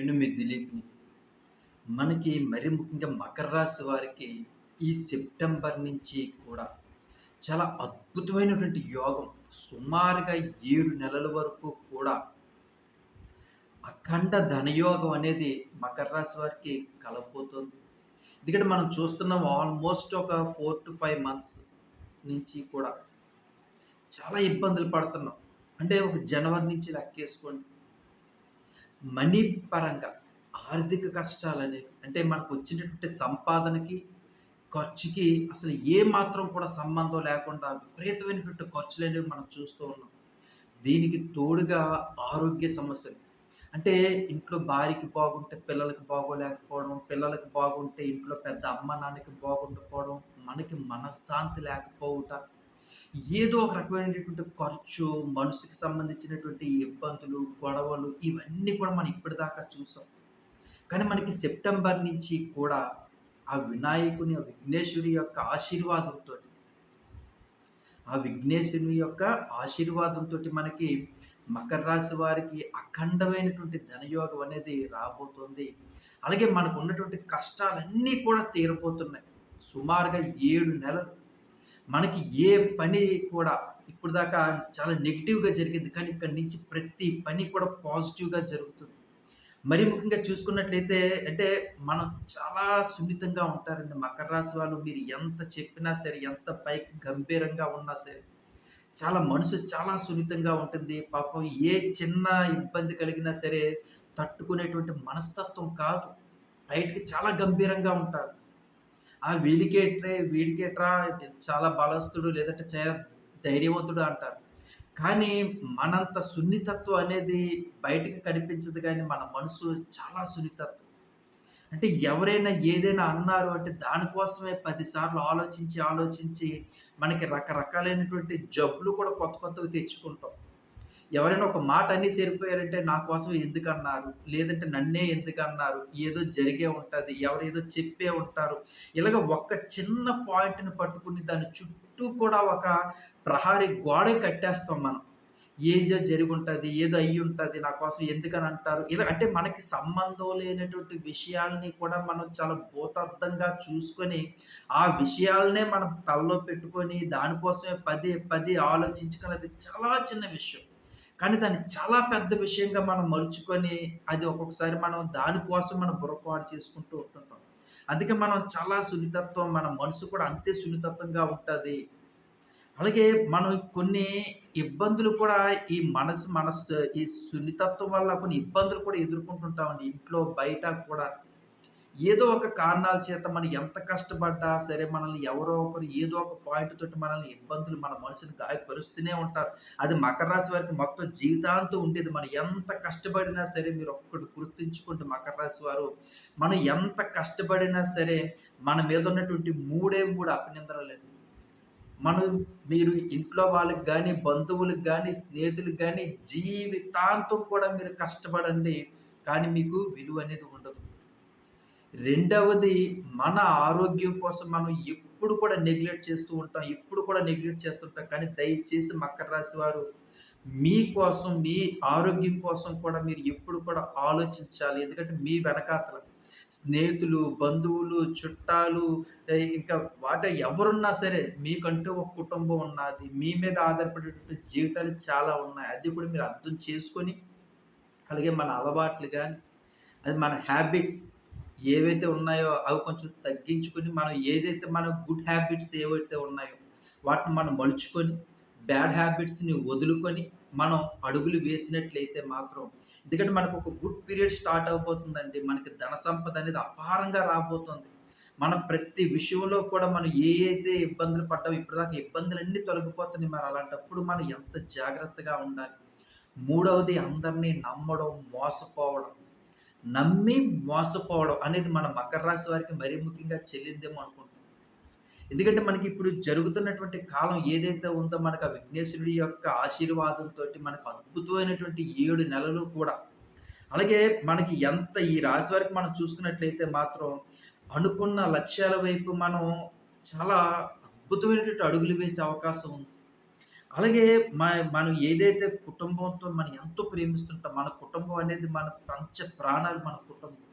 ఎనిమిది దిలీప్. మనకి మరి ముఖ్యంగా మకర రాశి వారికి ఈ సెప్టెంబర్ నుంచి కూడా చాలా అద్భుతమైనటువంటి యోగం. సుమారుగా ఏడు నెలల వరకు కూడా అఖండ ధనయోగం అనేది మకర రాశి వారికి కలపోతుంది ఎందుకంటే మనం చూస్తున్నాం ఆల్మోస్ట్ ఒక ఫోర్ టు ఫైవ్ మంత్స్ నుంచి కూడా చాలా ఇబ్బందులు పడుతున్నాం. అంటే ఒక జనవరి నుంచి లెక్కేసుకోండి. మనీ పరంగా ఆర్థిక కష్టాలనేవి అంటే మనకు వచ్చినటువంటి సంపాదనకి ఖర్చుకి అసలు ఏ మాత్రం కూడా సంబంధం లేకుండా విపరీతమైనటువంటి ఖర్చులు అనేవి మనం చూస్తూ ఉన్నాం. దీనికి తోడుగా ఆరోగ్య సమస్యలు. అంటే ఇంట్లో భార్యకి బాగుంటే పిల్లలకి బాగోలేకపోవడం పిల్లలకి బాగుంటే ఇంట్లో పెద్ద అమ్మ నాన్నకి బాగుండకపోవడం మనకి మనశ్శాంతి లేకపోవటం ఏదో ఒక రకమైనటువంటి ఖర్చు మనసుకి సంబంధించినటువంటి ఇబ్బందులు గొడవలు ఇవన్నీ కూడా మనం ఇప్పటిదాకా చూసాం. కానీ మనకి సెప్టెంబర్ నుంచి కూడా ఆ వినాయకుని ఆ విఘ్నేశ్వరి యొక్క ఆశీర్వాదంతో ఆ విఘ్నేశ్వరుని యొక్క ఆశీర్వాదంతో మనకి మకర రాశి వారికి అఖండమైనటువంటి ధనయోగం అనేది రాబోతుంది. అలాగే మనకు ఉన్నటువంటి కష్టాలన్నీ కూడా తీరబోతున్నాయి. సుమారుగా ఏడు నెలలు మనకి ఏ పని కూడా ఇప్పుడు దాకా చాలా నెగిటివ్గా జరిగింది. కానీ ఇక్కడి నుంచి ప్రతి పని కూడా పాజిటివ్గా జరుగుతుంది. మరి ముఖ్యంగా చూసుకున్నట్లయితే అంటే మనం చాలా సున్నితంగా ఉంటారండి. మకర రాశి వాళ్ళు మీరు ఎంత చెప్పినా సరే ఎంత పైకి గంభీరంగా ఉన్నా సరే చాలా మనసు చాలా సున్నితంగా ఉంటుంది. పాపం ఏ చిన్న ఇబ్బంది కలిగినా సరే తట్టుకునేటువంటి మనస్తత్వం కాదు. బయటికి చాలా గంభీరంగా ఉంటారు. ఆ వీడికేట్రే వీడికేట్రా చాలా బలస్తుడు లేదంటే చాలా ధైర్యవంతుడు అంటారు. కానీ మనంత సున్నితత్వం అనేది బయటికి కనిపించదు కానీ మన మనసు చాలా సున్నితత్వం. అంటే ఎవరైనా ఏదైనా అన్నారు అంటే దానికోసమే పదిసార్లు ఆలోచించి ఆలోచించి మనకి రకరకాలైనటువంటి జబ్బులు కూడా కొత్త కొత్తవి తెచ్చుకుంటాం. ఎవరైనా ఒక మాట అన్నీ సరిపోయారంటే నా కోసం ఎందుకన్నారు? లేదంటే నన్నే ఎందుకన్నారు? ఏదో జరిగే ఉంటుంది ఎవరు ఏదో చెప్పే ఉంటారు. ఇలాగ ఒక్క చిన్న పాయింట్ని పట్టుకుని దాని చుట్టూ కూడా ఒక ప్రహారీ గోడ కట్టేస్తాం మనం. ఏదో జరిగి ఉంటుంది ఏదో అయ్యి ఉంటుంది నా కోసం ఎందుకని అంటారు ఇలా అంటే మనకి సంబంధం లేనటువంటి విషయాల్ని కూడా మనం చాలా భూతార్థంగా చూసుకొని ఆ విషయాలనే మనం తలలో పెట్టుకొని దానికోసమే పది పది ఆలోచించుకొని అది చాలా చిన్న విషయం. కానీ దాన్ని చాలా పెద్ద విషయంగా మనం మలుచుకొని అది ఒక్కొక్కసారి మనం దానికోసం మనం బుర్రపాటు చేసుకుంటూ ఉంటుంటాం. అందుకే మనం చాలా సున్నితత్వం మన మనసు కూడా అంతే సున్నితత్వంగా ఉంటుంది. అలాగే మనం కొన్ని ఇబ్బందులు కూడా ఈ మనసు మనసు ఈ సున్నితత్వం వల్ల కొన్ని ఇబ్బందులు కూడా ఎదుర్కొంటుంటామండి. ఇంట్లో బయట కూడా ఏదో ఒక కారణాల చేత మనం ఎంత కష్టపడ్డా సరే మనల్ని ఎవరో ఒకరు ఏదో ఒక పాయింట్ తోటి మనల్ని ఇబ్బందులు మన మనసుని గాయపరుస్తూనే ఉంటారు. అది మకర రాశి వారికి మొత్తం జీవితాంతం ఉండేది. మనం ఎంత కష్టపడినా సరే మీరు ఒక్కటి గుర్తుంచుకుంటే మకర రాశి వారు మనం ఎంత కష్టపడినా సరే మన మీద ఉన్నటువంటి మూడే మూడు అభినందనలు మనం మీరు ఇంట్లో వాళ్ళకి కానీ బంధువులకు కానీ స్నేహితులకు కానీ జీవితాంతం కూడా మీరు కష్టపడండి. కానీ మీకు విలువ అనేది ఉండదు. రెండవది మన ఆరోగ్యం కోసం మనం ఎప్పుడు కూడా నెగ్లెక్ట్ చేస్తూ ఉంటాం ఎప్పుడు కూడా నెగ్లెక్ట్ చేస్తుంటాం. కానీ దయచేసి మకర రాశి వారు మీకోసం మీ ఆరోగ్యం కోసం కూడా మీరు ఎప్పుడు కూడా ఆలోచించాలి. ఎందుకంటే మీ వెనకాతల స్నేహితులు బంధువులు చుట్టాలు ఇంకా వాట ఎవరున్నా సరే మీకంటూ ఒక కుటుంబం ఉన్నది. మీ మీద ఆధారపడేటువంటి జీవితాలు చాలా ఉన్నాయి. అది కూడా మీరు అర్థం చేసుకొని అలాగే మన అలవాట్లు కానీ అది మన హ్యాబిట్స్ ఏవైతే ఉన్నాయో అవి కొంచెం తగ్గించుకొని మనం ఏదైతే మన గుడ్ హ్యాబిట్స్ ఏవైతే ఉన్నాయో వాటిని మనం మలుచుకొని బ్యాడ్ హ్యాబిట్స్ని వదులుకొని మనం అడుగులు వేసినట్లయితే మాత్రం ఎందుకంటే మనకు ఒక గుడ్ పీరియడ్ స్టార్ట్ అవబోతుందండి. మనకి ధన సంపద అనేది అపారంగా రాబోతుంది. మనం ప్రతి విషయంలో కూడా మనం ఏ అయితే ఇబ్బందులు పడ్డామో ఇప్పటిదాకా ఇబ్బందులన్నీ తొలగిపోతున్నాయి. మరి అలాంటప్పుడు మనం ఎంత జాగ్రత్తగా ఉండాలి? మూడవది అందరినీ నమ్మడం మోసపోవడం. నమ్మి మోసపోవడం అనేది మన మకర రాశి వారికి మరీ ముఖ్యంగా చెల్లిందేమో అనుకుంటున్నాం. ఎందుకంటే మనకి ఇప్పుడు జరుగుతున్నటువంటి కాలం ఏదైతే ఉందో మనకు ఆ విఘ్నేశ్వరుడి యొక్క ఆశీర్వాదంతో మనకు అద్భుతమైనటువంటి ఏడు నెలలు కూడా. అలాగే మనకి ఎంత ఈ రాశి వారికి మనం చూసుకున్నట్లయితే మాత్రం అనుకున్న లక్ష్యాల వైపు మనం చాలా అద్భుతమైనటువంటి అడుగులు వేసే అవకాశం ఉంది. అలాగే మన మనం ఏదైతే కుటుంబంతో మనం ఎంతో ప్రేమిస్తుంటాం, మన కుటుంబం అనేది మన పంచ ప్రాణాలు మన కుటుంబం.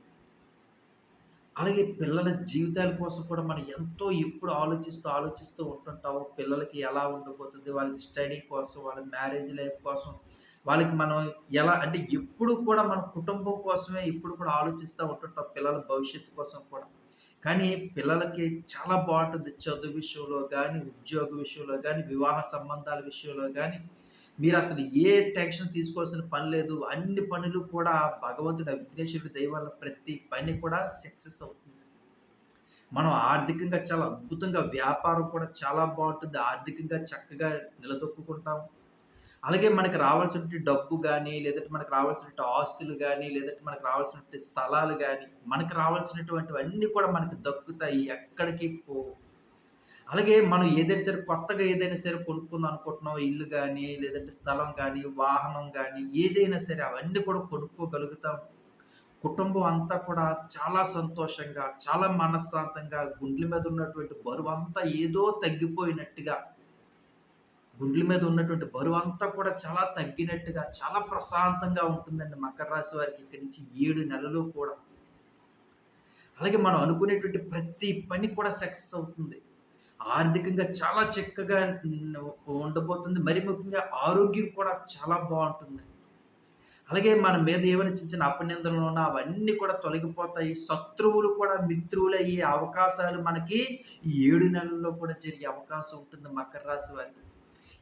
అలాగే పిల్లల జీవితాల కోసం కూడా మనం ఎంతో ఎప్పుడు ఆలోచిస్తూ, ఆలోచిస్తూ ఉంటుంటాము. పిల్లలకి ఎలా ఉండబోతుంది, వాళ్ళకి స్టడీ కోసం, వాళ్ళ మ్యారేజ్ లైఫ్ కోసం, వాళ్ళకి మనం ఎలా అంటే ఎప్పుడు కూడా మన కుటుంబం కోసమే ఎప్పుడు కూడా ఆలోచిస్తూ ఉంటుంటాం. పిల్లల భవిష్యత్తు కోసం కూడా. కానీ పిల్లలకి చాలా బాగుంటుంది చదువు విషయంలో కానీ ఉద్యోగ విషయంలో కానీ వివాహ సంబంధాల విషయంలో కానీ మీరు అసలు ఏ టెన్షన్ తీసుకోవాల్సిన పని లేదు. అన్ని పనులు కూడా భగవంతుడు ఆ దైవాల ప్రతి పని కూడా సక్సెస్ అవుతుంది. మనం ఆర్థికంగా చాలా అద్భుతంగా వ్యాపారం కూడా చాలా బాగుంటుంది ఆర్థికంగా చక్కగా నిలదొక్కుకుంటాం. అలాగే మనకు రావాల్సిన డబ్బు కానీ లేదంటే మనకు రావాల్సిన ఆస్తులు కానీ లేదంటే మనకు రావాల్సినటువంటి స్థలాలు కానీ మనకు రావాల్సినటువంటివన్నీ కూడా మనకు దక్కుతాయి. ఎక్కడికి పో అలాగే మనం ఏదైనా సరే కొత్తగా ఏదైనా సరే కొనుక్కుందాం అనుకుంటున్నాం. ఇల్లు కానీ లేదంటే స్థలం కానీ వాహనం కానీ ఏదైనా సరే అవన్నీ కూడా కొనుక్కోగలుగుతాం. కుటుంబం అంతా కూడా చాలా సంతోషంగా, చాలా మనశ్శాంతంగా, గుండెల మీద ఉన్నటువంటి బరువంతా ఏదో తగ్గిపోయినట్టుగా గుండెల మీద ఉన్నటువంటి బరువు అంతా కూడా చాలా తగ్గినట్టుగా, చాలా ప్రశాంతంగా ఉంటుందండి మకర రాశి వారికి ఇక్కడి నుంచి ఏడు నెలలు కూడా. అలాగే మనం అనుకునేటువంటి ప్రతి పని కూడా సక్సెస్ అవుతుంది. ఆర్థికంగా చాలా చక్కగా ఉండబోతుంది. మరి ముఖ్యంగా ఆరోగ్యం కూడా చాలా బాగుంటుంది అలాగే మన మీద ఏమైనా చిన్న చిన్న అపనిందలున్నా అవన్నీ కూడా తొలగిపోతాయి. శత్రువులు కూడా మిత్రులయ్యే అవకాశాలు మనకి ఏడు నెలల్లో కూడా జరిగే అవకాశం ఉంటుంది మకర రాశి వారికి.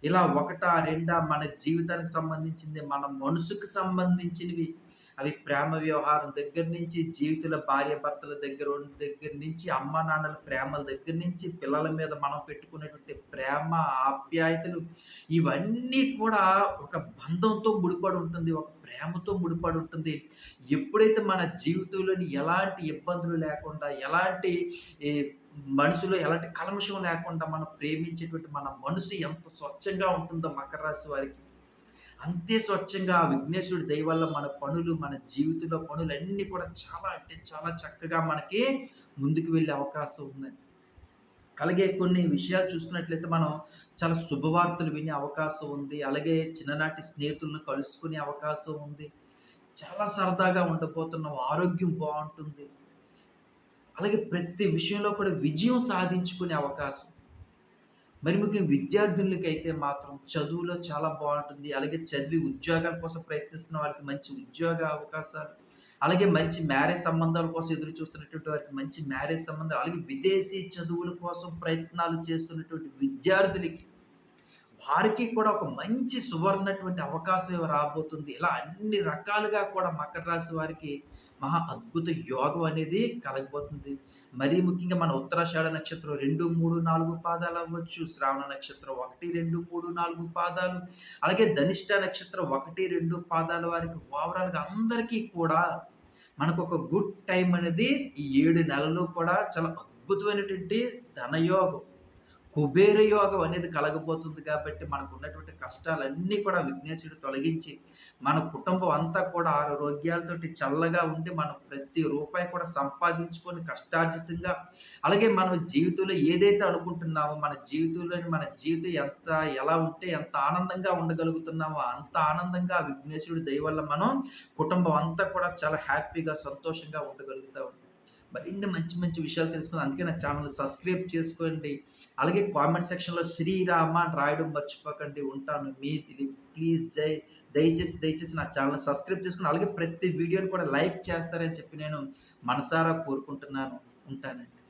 ఇలా ఒకటా, రెండా మన జీవితానికి సంబంధించింది, మన మనసుకు సంబంధించినవి, అవి ప్రేమ వ్యవహారం దగ్గర నుంచి, జీవితంలో భార్యాభర్తల దగ్గర దగ్గర నుంచి, అమ్మానాన్నల ప్రేమల దగ్గర నుంచి, పిల్లల మీద మనం పెట్టుకునేటువంటి ప్రేమ, ఆప్యాయతలు ఇవన్నీ కూడా ఒక బంధంతో ముడిపడి ఉంటుంది. ఒక ప్రేమతో ముడిపడి ఉంటుంది. ఎప్పుడైతే మన జీవితంలోని ఎలాంటి ఇబ్బందులు లేకుండా, ఎలాంటి ఈ మనసులో ఎలాంటి కలమషం లేకుండా మనం ప్రేమించేటువంటి మన మనసు ఎంత స్వచ్ఛంగా ఉంటుందో మకర రాశి వారికి. అంతే స్వచ్ఛంగా ఆ విఘ్నేశ్వరుడి దయ వల్ల మన పనులు, మన జీవితంలో పనులు అన్నీ కూడా చాలా అంటే చాలా చక్కగా మనకి ముందుకు వెళ్ళే అవకాశం ఉందండి. అలాగే కొన్ని విషయాలు చూసుకున్నట్లయితే మనం చాలా శుభవార్తలు వినే అవకాశం ఉంది. అలాగే చిన్ననాటి స్నేహితులను కలుసుకునే అవకాశం ఉంది. చాలా సరదాగా ఉండబోతున్నాం. ఆరోగ్యం బాగుంటుంది అలాగే ప్రతి విషయంలో కూడా విజయం సాధించుకునే అవకాశం. మరి ముఖ్యంగా విద్యార్థులకైతే మాత్రం చదువులో చాలా బాగుంటుంది అలాగే చదివి ఉద్యోగాల కోసం ప్రయత్నిస్తున్న వారికి మంచి ఉద్యోగ అవకాశాలు, అలాగే మంచి మ్యారేజ్ సంబంధాల కోసం ఎదురు చూస్తున్నటువంటి వారికి మంచి మ్యారేజ్ సంబంధాలు, అలాగే విదేశీ చదువుల కోసం ప్రయత్నాలు చేస్తున్నటువంటి విద్యార్థులకి, వారికి కూడా ఒక మంచి సువర్ణటువంటి అవకాశం రాబోతుంది. ఇలా అన్ని రకాలుగా కూడా మకర రాశి వారికి మహా అద్భుత యోగం అనేది కలగబోతుంది. మరీ ముఖ్యంగా మన ఉత్తరాషాఢ నక్షత్రం 2, 3, 4 పాదాలు అవ్వచ్చు. శ్రావణ నక్షత్రం 1, 2, 3, 4 పాదాలు. అలాగే ధనిష్ట నక్షత్రం 1, 2 పాదాల వారికి ఓవరాల్‌గా అందరికీ కూడా మనకొక గుడ్ టైం అనేది ఈ ఏడు నెలలు కూడా చాలా అద్భుతమైనటువంటి ధనయోగం. కుబేర యోగం అనేది కలగబోతుంది కాబట్టి మనకు ఉన్నటువంటి కష్టాలన్నీ కూడా విఘ్నేశ్వరుడు తొలగించి, మన కుటుంబం అంతా కూడా ఆరోగ్యాలతోటి చల్లగా ఉండి, మనం ప్రతి రూపాయి కూడా సంపాదించుకొని కష్టార్జితంగా అలాగే మనం జీవితంలో ఏదైతే అనుకుంటున్నామో, మన జీవితంలోని మన జీవితం ఎంత ఎలా ఉంటే ఎంత ఆనందంగా ఉండగలుగుతున్నామో, అంత ఆనందంగా ఆ విఘ్నేశ్వరుడి దయ వల్ల మనం కుటుంబం అంతా కూడా చాలా హ్యాపీగా, సంతోషంగా ఉండగలుగుతాం. మరిన్ని మంచి మంచి విషయాలు తెలుసుకుందాం. అందుకే నా ఛానల్ సబ్స్క్రైబ్ చేసుకోండి. అలాగే కామెంట్ సెక్షన్‌లో శ్రీరామ అని రాయడం మర్చిపోకండి. ఉంటాను. మీ దిలీప్. ప్లీజ్ జై దయచేసి, దయచేసి నా ఛానల్ సబ్స్క్రైబ్ చేసుకుని అలాగే ప్రతి వీడియోని కూడా లైక్ చేస్తారని చెప్పి నేను మనసారా కోరుకుంటున్నాను. ఉంటానండి.